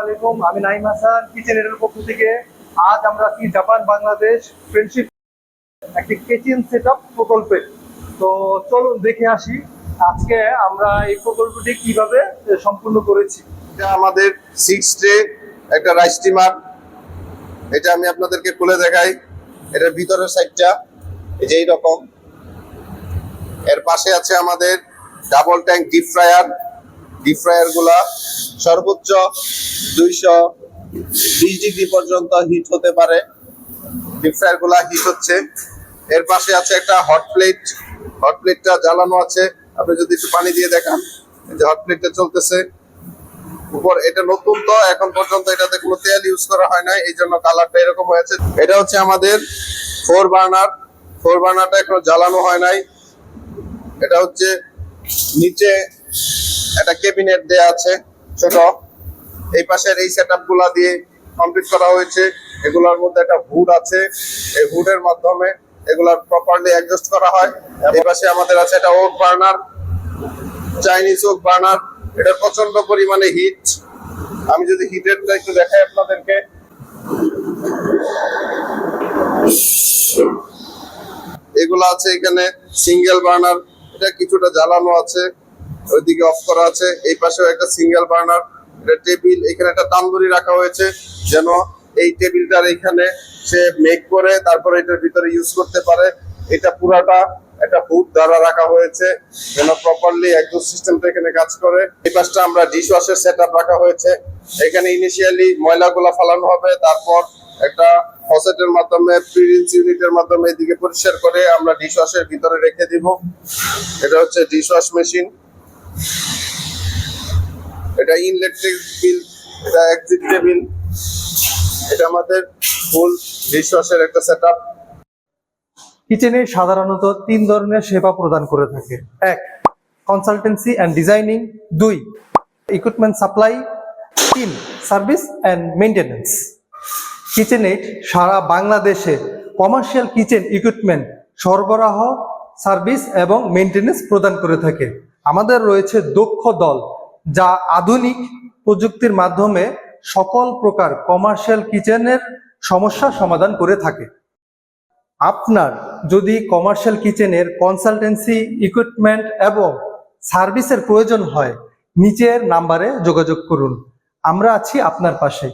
আলাইকুম। আমি নাইম হাসান, কিচেন এর পক্ষ থেকে। আজ আমরা কি জাপান, বাংলাদেশ ফ্রেন্ডশিপ একটি কিচেন সেটআপ প্রকল্পে। তো চলুন দেখে আসি আজকে আমরা এই প্রকল্পটি কীভাবে সম্পূর্ণ করেছি। এটা আমাদের সিক্স ট্রে একটা রাইস স্টিমার এটা আমি আপনাদেরকে খুলে দেখাই। এটার ভিতরের সাইডটা এই যে এইরকম। এর পাশে আছে আমাদের double tank deep fryer deep ফ্রায়ারগুলা সর্বোচ্চ দুইশো বিশ ডিগ্রি পর্যন্ত হিট হতে পারে। ডিপ ফ্রায়ারগুলা হিট হচ্ছে। এর পাশে আছে একটা হট প্লেট হট প্লেটটা জ্বালানো আছে। আপনি যদি একটু পানি দিয়ে দেখান যে হট প্লেটটা চলতেছে। উপর এটা নতুন তো, এখন পর্যন্ত এটাতে কোনো তেল ইউজ করা হয় না এই জন্য কালারটা এরকম হয়েছে। এটা হচ্ছে আমাদের ফোর বার্নার ফোর বার্নারটা এখনও জ্বালানো হয় নাই। এটা হচ্ছে নিচে একটা ক্যাবিনেট দেয়া আছে, ছোট। এই পাশের এই সেটগুলা দিয়ে কমপ্লিট করা হয়েছে। এগুলোর মধ্যে একটা হুড আছে। এই হুডের মাধ্যমে এগুলার প্রপারলি অ্যাডজাস্ট করা হয়। এই পাশে আমাদের আছে একটা wok burner Chinese wok burner এটা প্রচণ্ড পরিমাণে হিট আমি যদি হিটেরটা একটু দেখাই আপনাদেরকে। এগুলো আছে এখানে সিঙ্গেল বার্নার এটা কিছুটা জ্বালানো আছে। ওইদিকে অফ করা আছে। এই পাশেও একটা সিঙ্গেল বার্নার এটা টেবিল এখানে একটা তান্দুরি রাখা হয়েছে, যেন এই টেবিলটার এখানে সে মেক করে, তারপরে এটার ভিতরে ইউজ করতে পারে। এটা পুরাটা একটা হুড দ্বারা রাখা হয়েছে, যেন প্রপারলি একদম সিস্টেমটা এখানে কাজ করে। এই পাশটা আমরা ডিশ ওয়াশের সেট রাখা হয়েছে। এখানে ইনিশিয়ালি ময়লাগুলা ফালানো হবে, তারপর একটা ফসেটের মাধ্যমে প্রিন্স ইউনিটের মাধ্যমে এদিকে পরিষ্কার করে আমরা ডিশ ওয়াশের ভিতরে রেখে দিব। এটা হচ্ছে ডিশ ওয়াশ মেশিন এটা ইনলেট বিল, এটা এক্সিট টেবিল এটা আমাদের ফুল ডিশ ওয়াশের একটা সেটআপ। কিচেনে সাধারণত তিন ধরনের সেবা প্রদান করে থাকে। এক কনসালটেন্সি অ্যান্ড ডিজাইনিং দুই ইকুইপমেন্ট সাপ্লাই তিন সার্ভিস অ্যান্ড মেনটেন্যান্স কিচেনেট সারা বাংলাদেশে কমার্শিয়াল কিচেন ইকুইপমেন্ট সরবরাহ সার্ভিস এবং মেনটেন্যান্স প্রদান করে থাকে। আমাদের রয়েছে দক্ষ দল, যা আধুনিক প্রযুক্তির মাধ্যমে সকল প্রকার কমার্শিয়াল কিচেনের সমস্যা সমাধান করে থাকে। আপনার যদি কমার্শিয়াল কিচেনের কনসালটেন্সি ইকুইপমেন্ট এবং সার্ভিসের প্রয়োজন হয়, নিচের নাম্বারে যোগাযোগ করুন। আমরা আছি আপনার পাশে।